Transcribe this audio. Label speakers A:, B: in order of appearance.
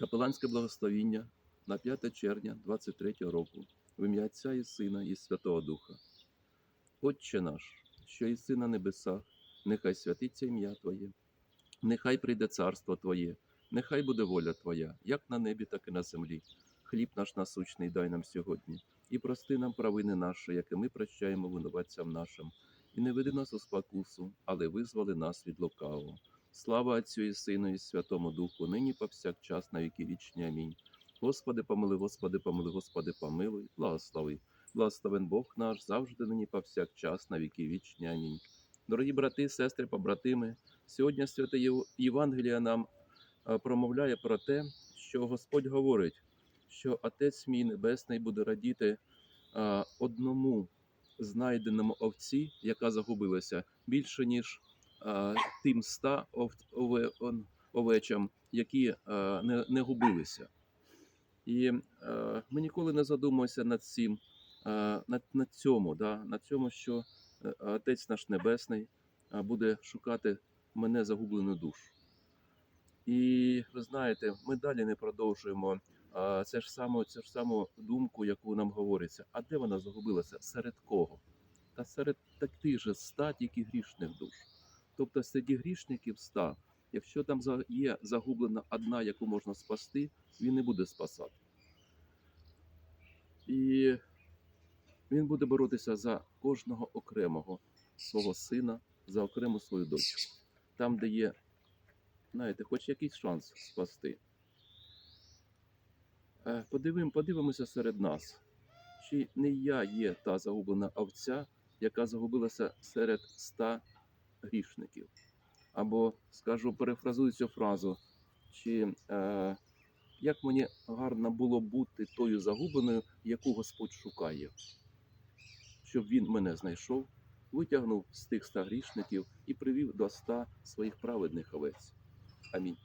A: Капеланське благословіння на 5 червня 23 року в ім'я Отця і Сина і Святого Духа. Отче наш, що єси на небесах, нехай святиться ім'я Твоє, нехай прийде царство Твоє, нехай буде воля Твоя, як на небі, так і на землі. Хліб наш насущний дай нам сьогодні, і прости нам провини наші, як і ми прощаємо винуватцям нашим. І не веди нас у спокусу, але визволи нас від лукавого. Слава Отцю і Сину і Святому Духу, нині повсякчас на віки вічні. Амінь. Господи, помили, Господи, помили, Господи, помилуй, благослови. Благословен Бог наш, завжди нині повсякчас на віки вічні. Амінь. Дорогі брати, сестри, побратими, сьогодні святе Євангелія нам е, промовляє про те, що Господь говорить, що Отець мій Небесний буде радіти е, одному знайденому овці, яка загубилася, більше ніж тим ста ов- овечам, які е, не, не губилися. І е, ми ніколи не задумуємося над цим, е, над, над цьому, да, над цьому, що е, Отець наш Небесний е, буде шукати мене загублену душу. І ви знаєте, ми далі не продовжуємо е, це ж саму, це ж саму думку, яку нам говориться. А де вона загубилася? Серед кого? Та серед таких же ста тільки грішних душ. Тобто серед грішників ста, якщо там є загублена одна, яку можна спасти, він не буде спасати. І він буде боротися за кожного окремого свого сина, за окрему свою дочку. Там, де є, знаєте, хоч якийсь шанс спасти. Е, Подивим, подивимося серед нас, чи не я є та загублена овця, яка загубилася серед ста грішників. Або, скажу, перефразую цю фразу, чи е, як мені гарно було бути тою загубленою, яку Господь шукає, щоб він мене знайшов, витягнув з тих ста грішників і привів до ста своїх праведних овець. Амінь.